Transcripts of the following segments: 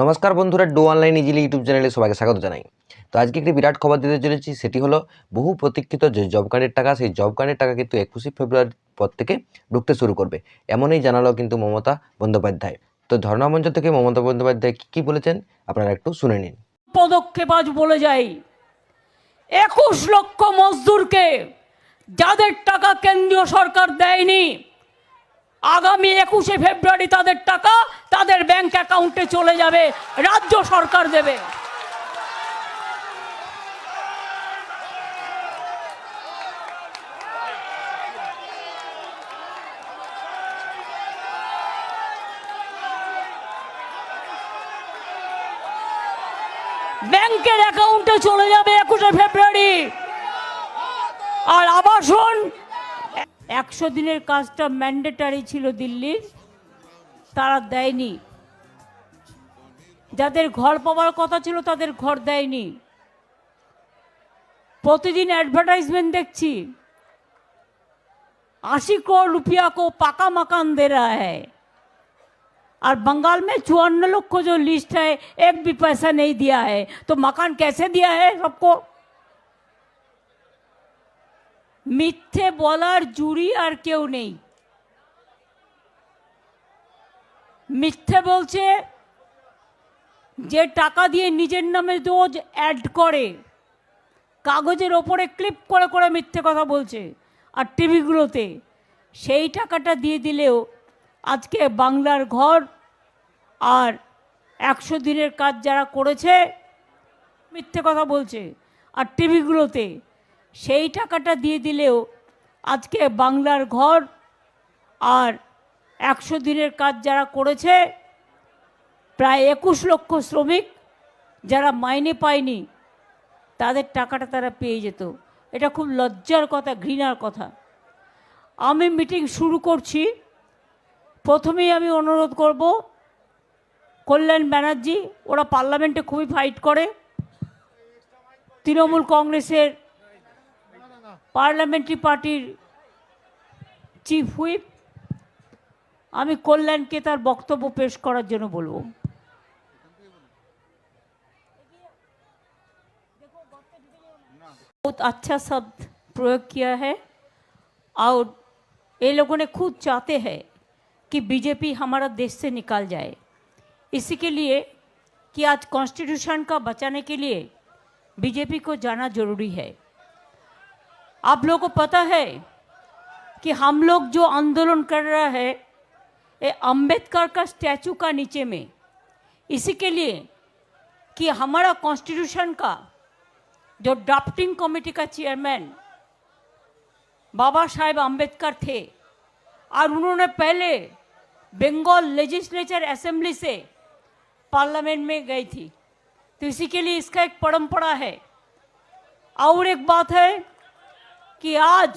নমস্কার বন্ধুরা, do online easily YouTube চ্যানেলে সবাইকে স্বাগত জানাই। তো আজকে একটি বিরাট খবর দিতে চলেছি, সেটি হলো বহু প্রতীক্ষিত যে জব কার্ডের টাকা, সেই জব কার্ডের টাকা কিন্তু একুশে ফেব্রুয়ারির পর থেকে ঢুকতে শুরু করবে। এমনই জানালো কিন্তু মমতা বন্দ্যোপাধ্যায়। তো ধর্ণা মঞ্চ থেকে মমতা বন্দ্যোপাধ্যায় কী কী বলেছেন, আপনারা একটু শুনে নিন। পদক্ষেপ আজ বলে যাই, একুশ লক্ষ মজদুরকে যাদের টাকা কেন্দ্রীয় সরকার দেয়নি আগামী একুশে ফেব্রুয়ারি তাদের টাকা তাদের ব্যাংক অ্যাকাউন্টে চলে যাবে, রাজ্য সরকার দেবে। ব্যাংকের অ্যাকাউন্টে চলে যাবে একুশে ফেব্রুয়ারি। আর আবাসন একশো দিনের কাজটা ম্যান্ডেটারি ছিল দিল্লির তারা দেয়নি যাদের ঘর পাওয়ার কথা ছিল তাদের ঘর দেয়নি প্রতিদিন অ্যাডভার্টাইজমেন্ট দেখছি अस्सी करोड़ रुपया को पका मकान दे रहा है और बंगाल में चुवान्न लोग को जो लिस्ट है एक भी पैसा नहीं दिया है तो मकान कैसे दिया है सबको মিথ্যে বলার জুরি আর কেউ নেই। মিথ্যে বলছে যে টাকা দিয়ে নিজের নামে রোজ অ্যাড করে, কাগজের ওপরে ক্লিপ করে করে মিথ্যে কথা বলছে, আর টিভিগুলোতে সেই টাকাটা দিয়ে দিলেও আজকে বাংলার ঘর আর একশো দিনের কাজ যারা করেছে, মিথ্যে কথা বলছে, আর টিভিগুলোতে সেই টাকাটা দিয়ে দিলেও আজকে বাংলার ঘর আর একশো দিনের কাজ যারা করেছে, প্রায় একুশ লক্ষ শ্রমিক যারা মাইনে পায়নি, তাদের টাকাটা তারা পেয়ে যেত। এটা খুব লজ্জার কথা, ঘৃণার কথা। আমি মিটিং শুরু করছি। প্রথমেই আমি অনুরোধ করব, কল্যাণ ব্যানার্জি, ওরা পার্লামেন্টে খুবই ফাইট করে। তৃণমূল কংগ্রেসের পার্লামেন্টারি পার্টির চিফ হুইপ আমি কল্যাণকে তার বক্তব্য পেশ করার জন্য বলবো बहुत अच्छा शब्द प्रयोग किया है और ये लोगों ने खुद चाहते हैं कि बीजेपी हमारा देश से निकाल जाए इसी के लिए कि आज कॉन्स्टिट्यूशन का बचाने के लिए बीजेपी को जाना जरूरी है आप लोगों को पता है कि हम लोग जो आंदोलन कर रहा है, ये अंबेडकर का स्टैचू का नीचे में, इसी के लिए कि हमारा कॉन्स्टिट्यूशन का जो ड्राफ्टिंग कमेटी का चेयरमैन बाबा साहेब आम्बेडकर थे, और उन्होंने पहले बंगाल लेजिस्लेचर असेंबली से पार्लियामेंट में गई थी। तो इसी के लिए इसका एक परंपरा है। और एक बात है কি আজ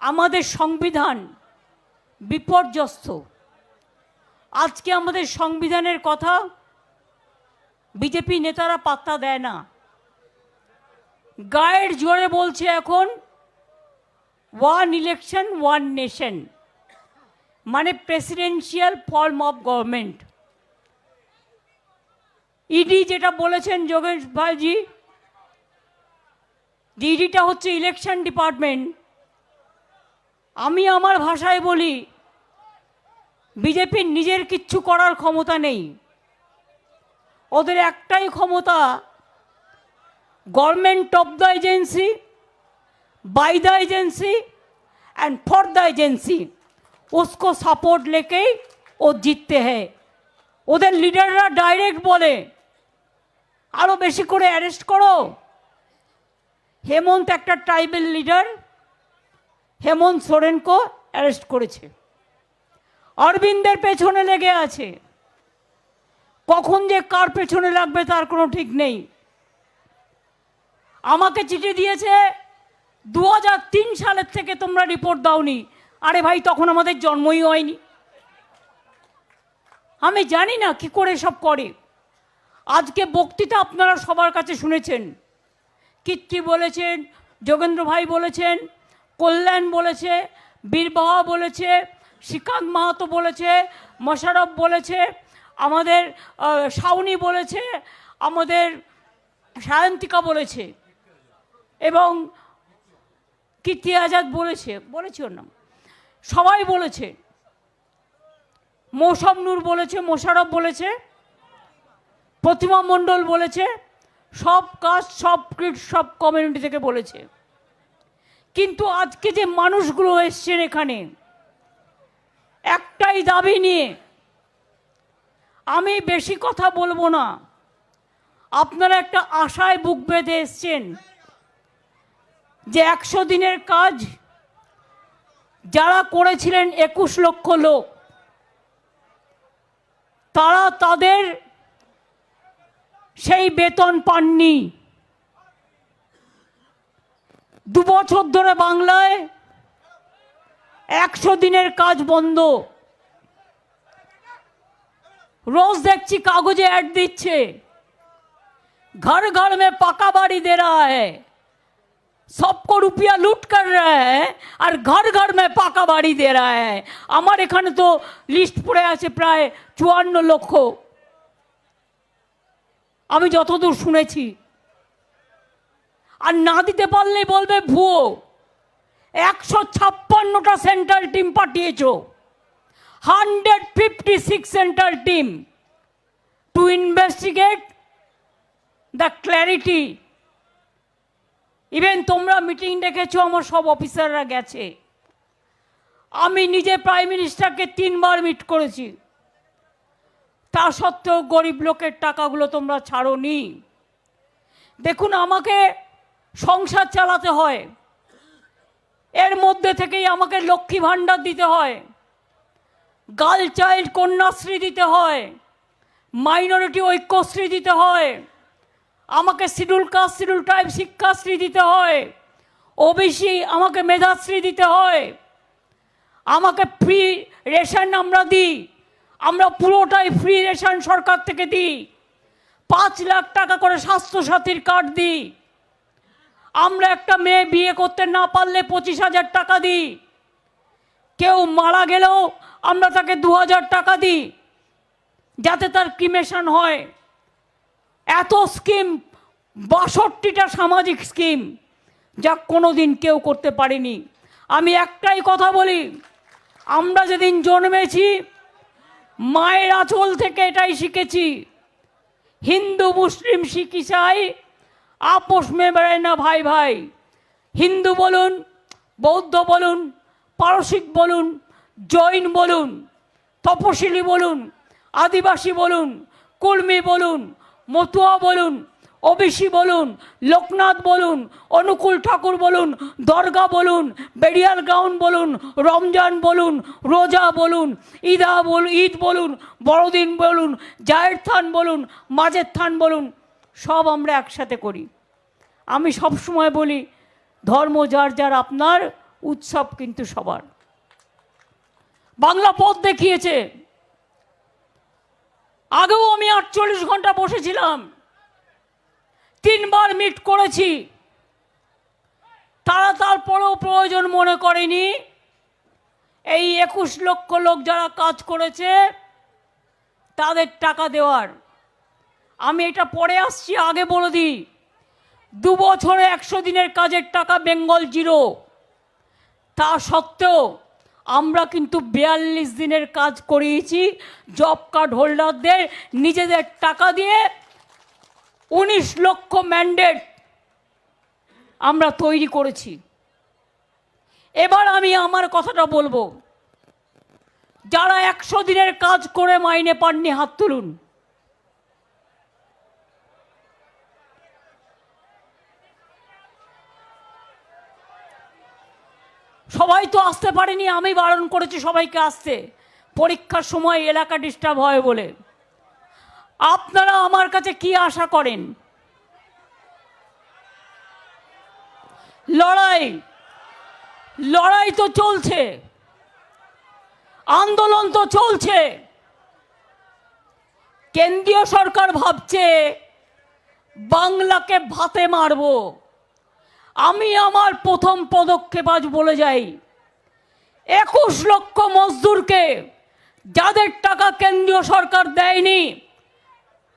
আমাদের সংবিধান বিপর্যস্ত। আজকে আমাদের সংবিধানের কথা বিজেপি নেতারা পাত্তা দেয় না। গায়ের জোরে বলছে এখন ওয়ান ইলেকশন ওয়ান নেশন মানে presidential form of government ED যেটা বলেছেন যোগেশ ভাইজি ইডিটা হচ্ছে ইলেকশন ডিপার্টমেন্ট আমি আমার ভাষায় বলি বিজেপির নিজের কিচ্ছু করার ক্ষমতা নেই ওদের একটাই ক্ষমতা government of the agency by the agency and for the agency उसको सपोर्ट लेके ही वो জিততে হয় ওদের লিডাররা ডাইরেক্ট বলে আরও বেশি করে অ্যারেস্ট করো হেমন্ত একটা ট্রাইবেল লিডার, হেমন্ত সোরেনকে অ্যারেস্ট করেছে। অরবিন্দের পেছনে লেগে আছে। কখন যে কার পেছনে লাগবে তার কোনো ঠিক নেই। আমাকে চিঠি দিয়েছে দু সালের থেকে তোমরা রিপোর্ট দাওনি। আরে ভাই, তখন আমাদের জন্মই হয়নি। আমি জানি না কি করে সব করে। আজকে বক্তৃতা আপনারা সবার কাছে শুনেছেন। কীর্তি বলেছেন, যোগেন্দ্র ভাই বলেছেন, কল্যাণ বলেছে বীরবাহা বলেছে, শ্রীকান্ত মাহাতো বলেছে, মশারফ বলেছে, আমাদের শাওনি বলেছে, আমাদের সায়ন্তিকা বলেছে এবং কীর্তি আজাদ বলেছে বলেছে ওর নাম। সবাই বলেছে। মৌসম নূর বলেছে, মোশারফ বলেছে, প্রতিমা মণ্ডল বলেছে সব কাজ, সব ক্রিট সব কমিউনিটি থেকে বলেছে। কিন্তু আজকে যে মানুষগুলো এসছেন এখানে, একটাই দাবি নিয়ে আমি বেশি কথা বলব না। আপনারা একটা আশায় বুক বেঁধে এসছেন যে একশো দিনের কাজ যারা করেছিলেন একুশ লক্ষ লোক, তারা তাদের সেই বেতন পাননি দু বছর ধরে বাংলায় একশো দিনের কাজ বন্ধ रोज देखची कागजे ऐड दिच्छे घर घर में पका बाड़ी दे रहा है सबको रुपया लूट कर रहा है আর ঘর ঘর মে পাকা বাড়ি দে रहा है আমার এখানে তো লিস্ট পড়ে আছে প্রায় চুয়ান্ন লক্ষ আমি যতদূর শুনেছি। আর না দিতে পারলেই বলবে, ভুয়ো, একশো ছাপ্পান্নটা সেন্ট্রাল টিম পাঠিয়েছো। 156 central team to investigate the clarity. Even তোমরা মিটিং ডেকেছো, আমার সব অফিসাররা গেছে। আমি নিজে প্রাইম মিনিস্টারকে তিনবার মিট করেছি। তা সত্ত্বেও গরিব লোকের টাকাগুলো তোমরা ছাড়োনি। দেখুন, আমাকে সংসার চালাতে হয়। এর মধ্যে থেকেই আমাকে লক্ষ্মী ভাণ্ডার দিতে হয়। গার্ল চাইল্ড কন্যাশ্রী দিতে হয়। মাইনরিটি ঐক্যশ্রী দিতে হয়। আমাকে schedule caste, schedule tribe Shikshashree দিতে হয়। ওবিসি আমাকে মেধাশ্রী দিতে হয়। আমাকে ফ্রি রেশন আমরা দিই। আমরা পুরোটাই ফ্রি রেশন সরকার থেকে দিই। পাঁচ লাখ টাকা করে স্বাস্থ্যসাথীর কার্ড দিই। আমরা একটা মেয়ে বিয়ে করতে না পারলে পঁচিশ হাজার টাকা দিই। কেউ মারা গেলেও আমরা তাকে দু হাজার টাকা দিই, যাতে তার ক্রিমেশন হয়। এত স্কিম বাষট্টিটা সামাজিক স্কিম যা কোনো দিন কেউ করতে পারেনি। আমি একটাই কথা বলি, আমরা যেদিন জন্মেছি মায়ের আঁচল থেকে এটাই শিখেছি। হিন্দু, মুসলিম শিখি চাই, আপোষ মে বেড়ায় না ভাই ভাই। হিন্দু বলুন, বৌদ্ধ বলুন, পারসিক বলুন, জৈন বলুন, তপশিলি বলুন, আদিবাসী বলুন কুর্মি বলুন, মতুয়া বলুন ওবিসি বলুন, লোকনাথ বলুন, অনুকূল ঠাকুর বলুন, দরগা বলুন বেরিয়াল গাউন বলুন, রমজান বলুন, রোজা বলুন, ঈদা বল, ঈদ বলুন, বড়দিন বলুন, জায়ের থান বলুন, মাঝের থান বলুন, সব আমরা একসাথে করি। আমি সব সময় বলি, ধর্ম যার যার, আপনার উৎসব কিন্তু সবার। বাংলা পথ দেখিয়েছে। আগেও আমি আটচল্লিশ ঘণ্টা বসেছিলাম। তিনবার মিট করেছি। তারা তারপরেও প্রয়োজন মনে করেনি। এই একুশ লক্ষ লোক যারা কাজ করেছে, তাদের টাকা দেওয়ার। আমি এটা পরে আসছি, আগে বলে দিই। দু বছরে একশো দিনের কাজের টাকা বেঙ্গল জিরো। তা সত্ত্বেও আমরা কিন্তু বিয়াল্লিশ দিনের কাজ করিয়েছি। জব কার্ড হোল্ডারদের নিজেদের টাকা দিয়ে উনিশ লক্ষ ম্যান্ডেট আমরা তৈরি করেছি। এবার আমি আমার কথাটা বলব। যারা একশো দিনের কাজ করে মাইনে পাননি, হাত তুলুন। সবাই তো আসতে পারেনি, আমি বারণ করেছি সবাইকে আসতে। পরীক্ষার সময় এলাকা ডিস্টার্ব হয় বলে। আপনারা আমার কাছে কি আশা করেন? লড়াই লড়াই তো চলছে, আন্দোলন তো চলছে। কেন্দ্রীয় সরকার ভাবছে, বাংলাকে ভাতে মারবো। আমি আমার প্রথম পদক্ষেপ আজ বলে যাই, একুশ লক্ষ মজদুরকে যাদের টাকা কেন্দ্রীয় সরকার দেয়নি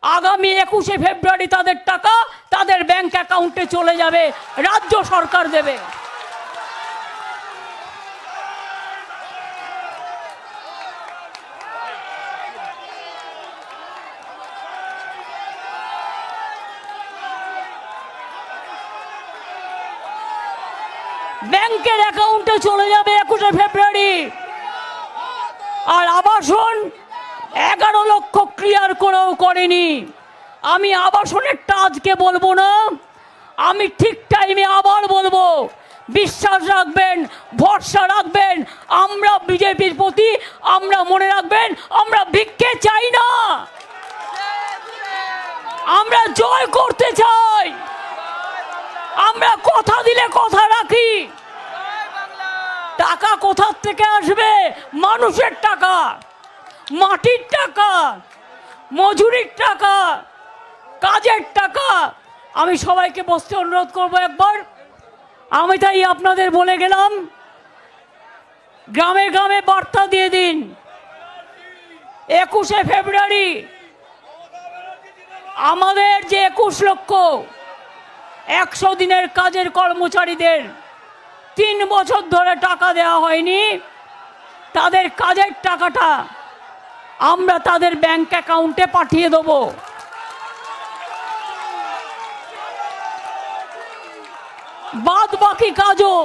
আগামী একুশে ফেব্রুয়ারি তাদের টাকা তাদের ব্যাংক অ্যাকাউন্টে চলে যাবে, রাজ্য সরকার দেবে। ব্যাংকের অ্যাকাউন্টে চলে যাবে একুশে ফেব্রুয়ারি। আর আবাসন এগারো লক্ষ ক্লিয়ার করেও করেনি। আমি আবাসনেরটা আজকে বলব না, আমি ঠিক টাইমে আবার বলব, বিশ্বাস রাখবেন, ভরসা রাখবেন, আমরা বিজেপির প্রতি, আমরা মনে রাখবেন, আমরা ভিক্ষে চাই না। আমরা জয় করতে চাই। আমরা কথা দিলে কথা রাখি। টাকা কোথার থেকে আসবে? মানুষের টাকা। মাটির টাকা, মজুরির টাকা, কাজের টাকা। আমি সবাইকে বসতে অনুরোধ করব একবার। আমি তাই আপনাদের বলে গেলাম, গ্রামে গ্রামে বার্তা দিয়ে দিন। একুশে ফেব্রুয়ারি, আমাদের যে একুশ লক্ষ, একশো দিনের কাজের কর্মচারীদের তিন বছর ধরে টাকা দেওয়া হয়নি, তাদের কাজের টাকাটা আমরা তাদের ব্যাংক অ্যাকাউন্টে পাঠিয়ে দেব। বাদ বাকি কাজও।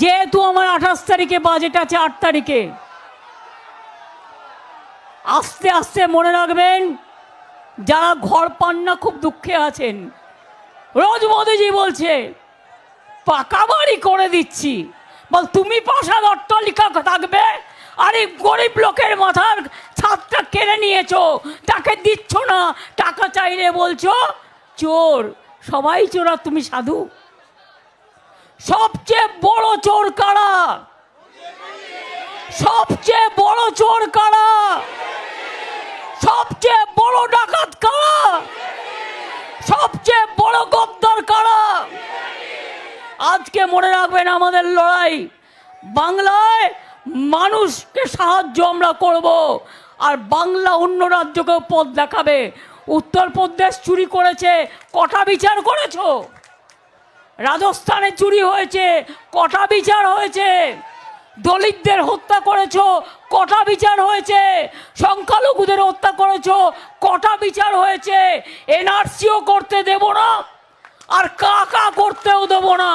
যেহেতু আমার আঠাশ তারিখে বাজেট আছে আট তারিখে। আস্তে আস্তে মনে রাখবেন, যারা ঘর পান না, খুব দুঃখে আছেন। রোজ মোদিজি বলছে, পাকা বাড়ি করে দিচ্ছি। বল, তুমি পাশার অট্টালিকা থাকবে আরে গরিব লোকের মাথার ছাদটা কেড়ে নিয়েছো, তাকে দিচ্ছ না, টাকা চাইলে বলছো, চোর, সবাই চোর তুমি সাধু। সবচেয়ে বড় চোর কারা? সবচেয়ে বড় চোর কারা? সবচেয়ে বড় ডাকাত কারা? সবচেয়ে বড় গদ্দার কারা? আজকে মনে রাখবেন আমাদের লড়াই বাংলায় মানুষকে সাহায্য আমরা করব। আর বাংলা অন্য রাজ্যকেও পথ দেখাবে। উত্তরপ্রদেশ চুরি করেছে, কটা বিচার করেছ? রাজস্থানে চুরি হয়েছে, কটা বিচার হয়েছে? দলিতদের হত্যা করেছ, কটা বিচার হয়েছে? সংখ্যালঘুদের হত্যা করেছ, কটা বিচার হয়েছে? এনআরসিও করতে দেব না, আর কাকা করতেও দেব না।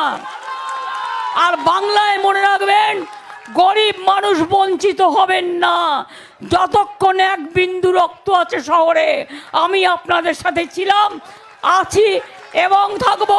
আর বাংলায় মনে রাখবেন গরিব মানুষ বঞ্চিত হবেন না। যতক্ষণ এক বিন্দু রক্ত আছে শহরে, আমি আপনাদের সাথে ছিলাম, আছি এবং থাকব।